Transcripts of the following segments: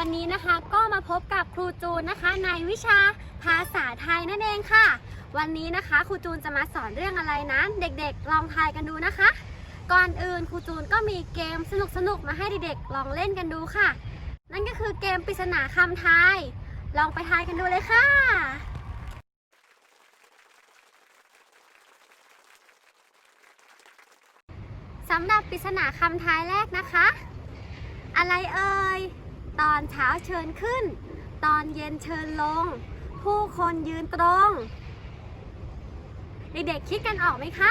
วันนี้นะคะก็มาพบกับครูจูนนะคะในวิชาภาษาไทยนั่นเองค่ะ วันนี้นะคะครูจูนจะมาสอนเรื่องอะไรนั้น เด็กๆ ลองทายกันดูนะคะ ก่อนอื่นครูจูนก็มีเกมสนุกๆมาให้เด็กๆลองเล่นกันดูค่ะ นั่นก็คือเกมปริศนาคำทาย ลองไปทายกันดูเลยค่ะสำหรับปริศนาคำทายแรกนะคะ อะไรเอ่ย ตอนเช้าเชิญขึ้น ตอนเย็นเชิญลง ผู้คนยืนตรง เด็กๆคิดกันออกไหมคะ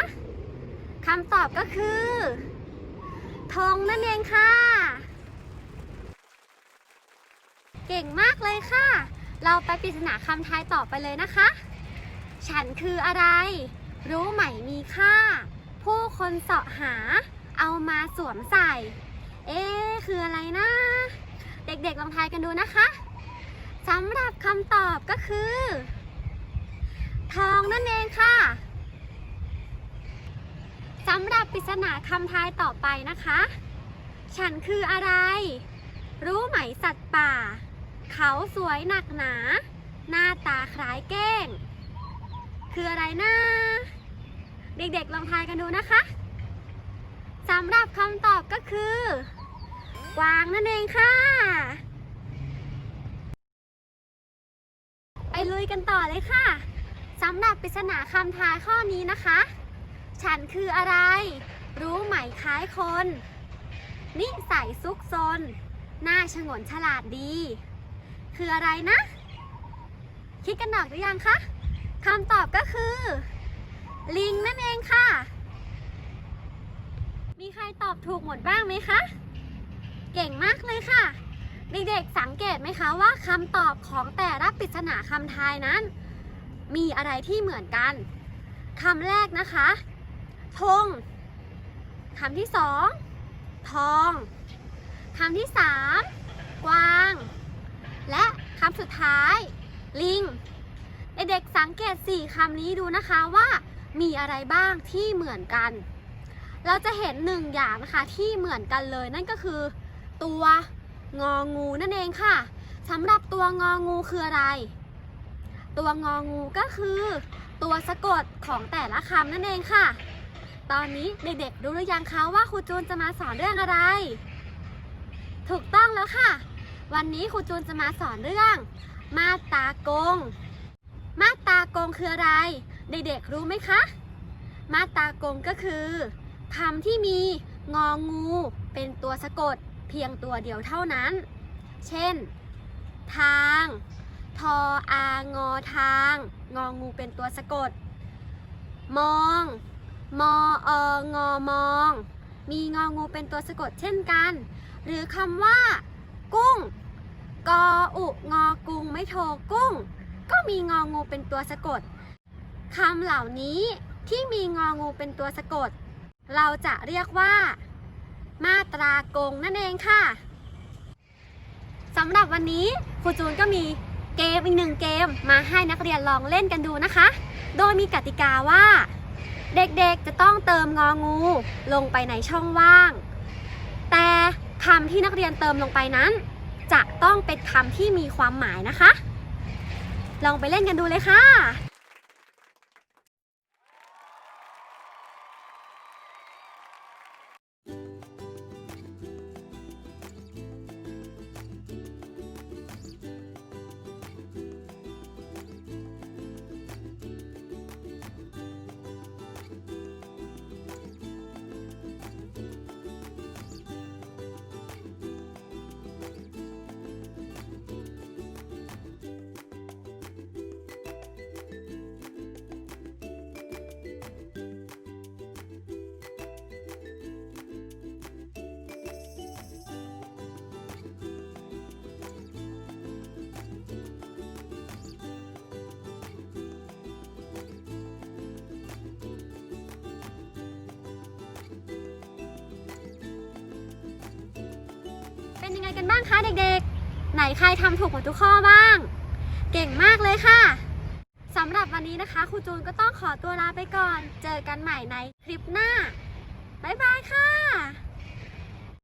คำตอบก็คือธงนั่นเองค่ะ เก่งมากเลยค่ะ เราไปปริศนาคำทายต่อไปเลยนะคะ ฉันคืออะไร รู้ไหมมีค่า ผู้คนเสาะหา เอามาสวมใส่ เอ๊คืออะไรนะ เด็กๆลองทายกันดูนะคะสำหรับคำตอบก็คือ ทองนั่นเองค่ะสำหรับปริศนาคำทายต่อไปนะคะ ฉันคืออะไร รู้ไหมสัตว์ป่า เขาสวยหนักหนา หน้าตาคล้ายเก้ง คืออะไรนะเด็กๆลองทายกันดูนะคะสำหรับคำตอบก็คือ กวางนั่นเองค่ะ ไปลุย กันต่อเลยค่ะสำหรับปริศนาคำทายข้อนี้นะคะ ฉันคืออะไร รู้ไหมคล้ายคน นิสัยซุกซน หน้าฉงนฉลาดดี คืออะไรนะ คิดกันออกหรือยังคะคำตอบก็คือ ลิงนั่นเองค่ะ มีใครตอบถูกหมดบ้างไหมคะ เก่งมากเลยค่ะ เด็กๆสังเกตไหมคะว่าคำตอบของแต่ละปริศนาคำทายนั้น มีอะไรที่เหมือนกันคำแรกนะคะธงคำที่สองทองคำที่สามกวาง และคำสุดท้าย ลิง เด็กๆสังเกตสี่คำนี้ดูนะคะว่ามีอะไรบ้างที่เหมือนกัน เราจะเห็นหนึ่งอย่างนะคะที่เหมือนกันเลยนั่นก็คือ ตัว งองูนั่นเองค่ะสำหรับตัวงองูคืออะไร ตัวงองูก็คือ ตัวสะกดของแต่ละคำนั่นเองค่ะ ตอนนี้เด็กๆรู้หรือยังคะว่าครูจูนจะมาสอนเรื่องอะไร ถูกต้องแล้วค่ะ วันนี้ครูจูนจะมาสอนเรื่อง มาตากง มาตากงคืออะไร เด็กๆรู้ไหมคะ มาตากงก็คือคำที่มีงองูเป็นตัวสะกด เพียงตัวเดียวเท่านั้น เช่น ทาง ทออางอทาง งองูเป็นตัวสะกด มอง มอเองอมอง มีงองูเป็นตัวสะกดเช่นกัน หรือคำว่า กุ้ง กออุงอกุงไม่โทกุ้ง ก็มีงองูเป็นตัวสะกดคำเหล่านี้ที่มีงองูเป็นตัวสะกด เราจะเรียกว่า มาตรากงนั่นเองค่ะสำหรับวันนี้ครูจูนก็มีเกมอีกหนึ่งเกมมาให้นักเรียนลองเล่นกันดูนะคะ โดยมีกติกาว่า เด็กๆจะต้องเติมงองู ลงไปในช่องว่าง แต่คำที่นักเรียนเติมลงไปนั้น จะต้องเป็นคำที่มีความหมายนะคะ ลองไปเล่นกันดูเลยค่ะ ยังไงกันบ้างคะเด็กๆ ไหนใครทำถูกหมดทุกข้อบ้าง เก่งมากเลยค่ะสำหรับวันนี้นะคะครูจูนก็ต้องขอตัวลาไปก่อน เจอกันใหม่ในคลิปหน้า บ๊ายบายค่ะ